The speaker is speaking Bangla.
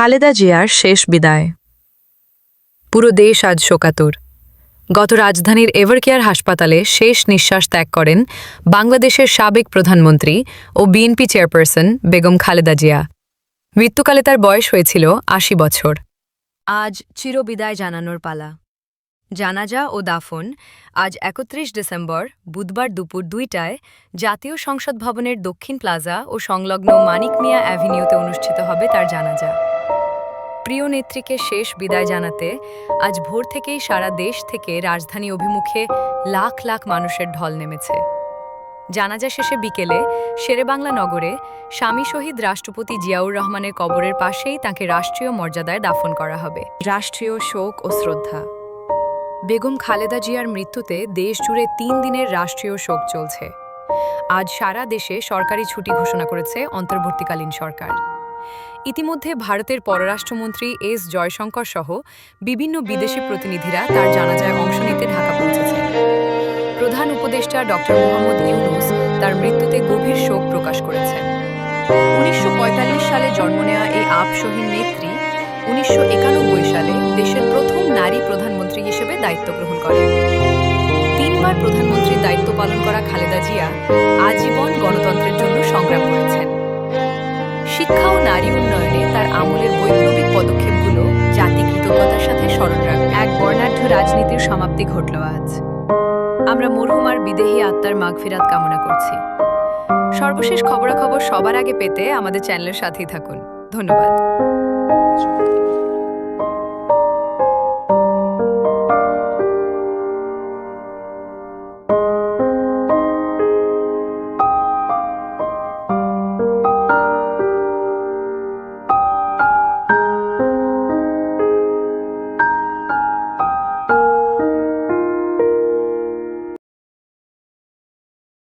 খালেদা জিয়ার শেষ বিদায়। পুরো দেশ আজ শোকাতুর। গত রাজধানীর এভারকেয়ার হাসপাতালে শেষ নিঃশ্বাস ত্যাগ করেন বাংলাদেশের সাবেক প্রধানমন্ত্রী ও বিএনপি চেয়ারপারসন বেগম খালেদা জিয়া। মৃত্যুকালে তার বয়স হয়েছিল আশি বছর। আজ চিরবিদায় জানানোর পালা। জানাজা ও দাফন আজ একত্রিশ ডিসেম্বর, বুধবার দুপুর দুইটায় জাতীয় সংসদ ভবনের দক্ষিণ প্লাজা ও সংলগ্ন মানিক মিয়া অ্যাভিনিউতে অনুষ্ঠিত হবে তার জানাজা। প্রিয় নেত্রীকে শেষ বিদায় জানাতে আজ ভোর থেকেই সারা দেশ থেকে রাজধানী অভিমুখে লাখ লাখ মানুষের ঢল নেমেছে। জানাজা শেষে বিকেলে শেরেবাংলা নগরে স্বামী শহীদ রাষ্ট্রপতি জিয়াউর রহমানের কবরের পাশেই তাকে রাষ্ট্রীয় মর্যাদায় দাফন করা হবে। রাষ্ট্রীয় শোক ও শ্রদ্ধা। বেগম খালেদা জিয়ার মৃত্যুতে দেশ জুড়ে তিন দিনের রাষ্ট্রীয় শোক চলছে। আজ সারা দেশে সরকারি ছুটি ঘোষণা করেছে অন্তর্বর্তীকালীন সরকার। ইতিমধ্যে ভারতের পররাষ্ট্রমন্ত্রী এস জয়শঙ্কর সহ বিভিন্ন বিদেশি প্রতিনিধিরা তার জানাজায় অংশ নিতে ঢাকা পৌঁছেছেন প্রধান উপদেষ্টা ডক্টর মোহাম্মদ ইউনুস তার মৃত্যুতে গভীর শোক প্রকাশ করেছেন উনিশশো পঁয়তাল্লিশ সালে জন্ম নেওয়া এই আপসহীন নেত্রী উনিশশো একানব্বই সালে দেশের প্রথম নারী প্রধানমন্ত্রী হিসেবে দায়িত্ব গ্রহণ করেন। তিনবার প্রধানমন্ত্রীর দায়িত্ব পালন করা খালেদা জিয়া আজীবন শিক্ষা ও নারী উন্নয়নে তার আমলের বৈপ্লবিক পদক্ষেপগুলো জাতি কৃতজ্ঞতার সাথে স্মরণ রাখবে এক বর্ণাঢ্য রাজনীতির সমাপ্তি ঘটল আজ। আমরা মরহুমার বিদেহী আত্মার মাগফিরাত কামনা করছি। সর্বশেষ খবরাখবর সবার আগে পেতে আমাদের চ্যানেলের সাথেই থাকুন। ধন্যবাদ।